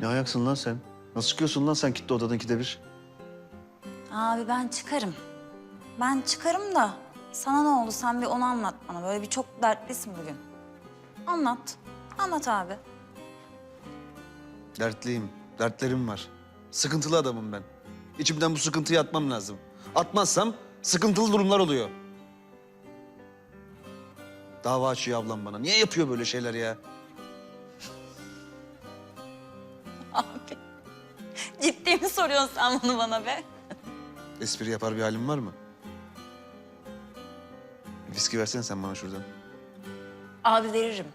Ne ayaksın lan sen? Nasıl çıkıyorsun lan sen kitle odadan ikide bir? Abi ben çıkarım. Ben çıkarım da sana ne oldu sen bir onu anlat bana. Böyle bir çok dertlisin bugün. Anlat. Anlat abi. Dertliyim. Dertlerim var. Sıkıntılı adamım ben. İçimden bu sıkıntıyı atmam lazım. Atmazsam sıkıntılı durumlar oluyor. Dava açıyor ablam bana. Niye yapıyor böyle şeyler ya? Ciddi mi soruyorsun sen bunu bana be? Espri yapar bir halin var mı? Viski versene sen bana şuradan. Abi veririm.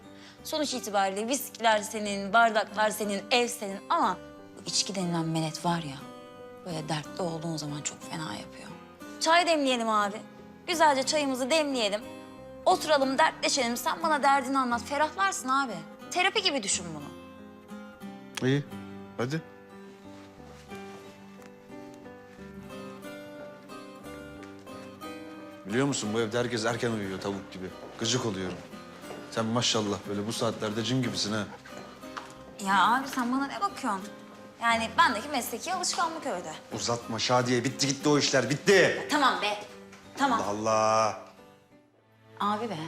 Sonuç itibariyle viskiler senin, bardaklar senin, ev senin ama bu içki denilen menet var ya böyle dertli olduğun zaman çok fena yapıyor. Çay demleyelim abi. Güzelce çayımızı demleyelim. Oturalım, dertleşelim. Sen bana derdini anlat. Ferahlarsın abi. Terapi gibi düşün bunu. İyi. Hadi. Biliyor musun bu evde herkes erken uyuyor tavuk gibi. Gıcık oluyorum. Sen maşallah böyle bu saatlerde cin gibisin ha. Ya abi sen bana ne bakıyorsun? Yani bendeki mesleki alışkanlık öyle. Uzatma Şadiye. Bitti gitti o işler. Bitti. Tamam be. Tamam. Allah. Abi be.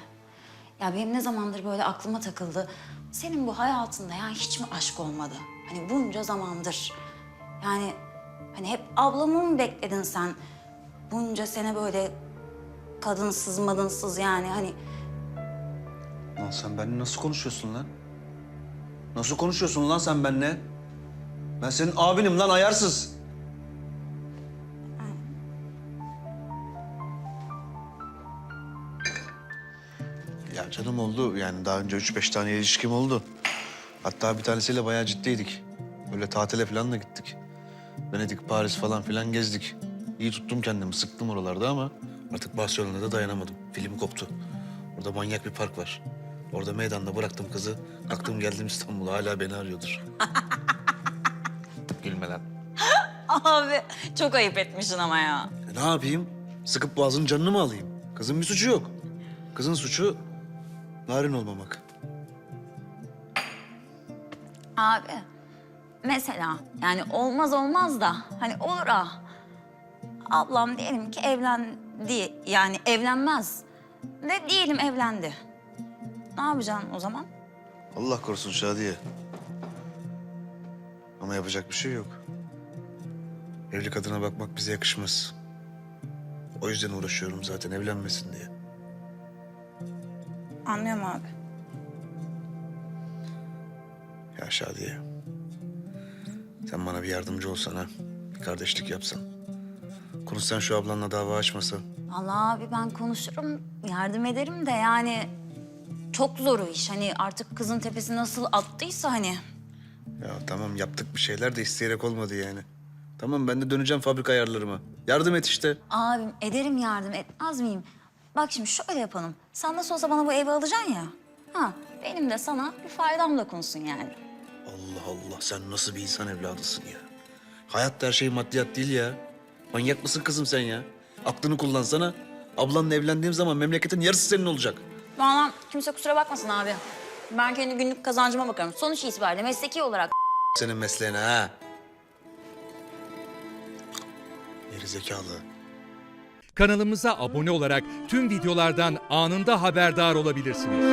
Ya benim ne zamandır böyle aklıma takıldı. Senin bu hayatında ya hiç mi aşk olmadı? Hani bunca zamandır. Yani hani hep ablamı mı bekledin sen? Bunca sene böyle kadınsız madınsız yani hani Lan sen benimle nasıl konuşuyorsun lan? Nasıl konuşuyorsun lan sen benimle? Ben senin abinim lan ayarsız. Ya canım oldu yani daha önce üç beş tane ilişkim oldu. Hatta bir tanesiyle bayağı ciddiydik. Böyle tatile falan da gittik. Venedik, Paris falan filan gezdik. İyi tuttum kendimi, sıktım oralarda ama artık Barcelona'da dayanamadım. Film koptu. Orada manyak bir park var. Orada meydanda bıraktım kızı. Kalktım geldim İstanbul'a. Hala beni arıyordur. Gülme lan. Abi çok ayıp etmişsin ama ya. E, ne yapayım? Sıkıp boğazının canını mı alayım? Kızın bir suçu yok. Kızın suçu narin olmamak. Abi mesela yani olmaz olmaz da hani olur ah. Ablam diyelim ki evlendi yani evlenmez. De diyelim evlendi. Ne yapacaksın o zaman? Allah korusun Şadiye. Ama yapacak bir şey yok. Evli kadına bakmak bize yakışmaz. O yüzden uğraşıyorum zaten evlenmesin diye. Anlıyorum abi. Ya Şadiye. Sen bana bir yardımcı olsana. Bir kardeşlik yapsan. Konuşsan şu ablanla dava açmasa. Allah abi ben konuşurum, yardım ederim de yani çok zor o iş. Hani artık kızın tepesi nasıl attıysa hani. Ya tamam yaptık bir şeyler de isteyerek olmadı yani. Tamam ben de döneceğim fabrika ayarlarıma. Yardım et işte. Abim ederim yardım etmez miyim? Bak şimdi şöyle yapalım. Sen nasıl olsa bana bu evi alacaksın ya. Ha benim de sana bir faydam dokunsun yani. Allah Allah sen nasıl bir insan evladısın ya. Hayatta her şey maddiyat değil ya. Manyak mısın kızım sen ya? Aklını kullansana. Ablanla evlendiğim zaman memleketin yarısı senin olacak. Bana kimse kusura bakmasın abi. Ben kendi günlük kazancıma bakarım. Sonuç itibariyle mesleki olarak Senin mesleğine ha. Geri zekalı. Kanalımıza abone olarak tüm videolardan anında haberdar olabilirsiniz.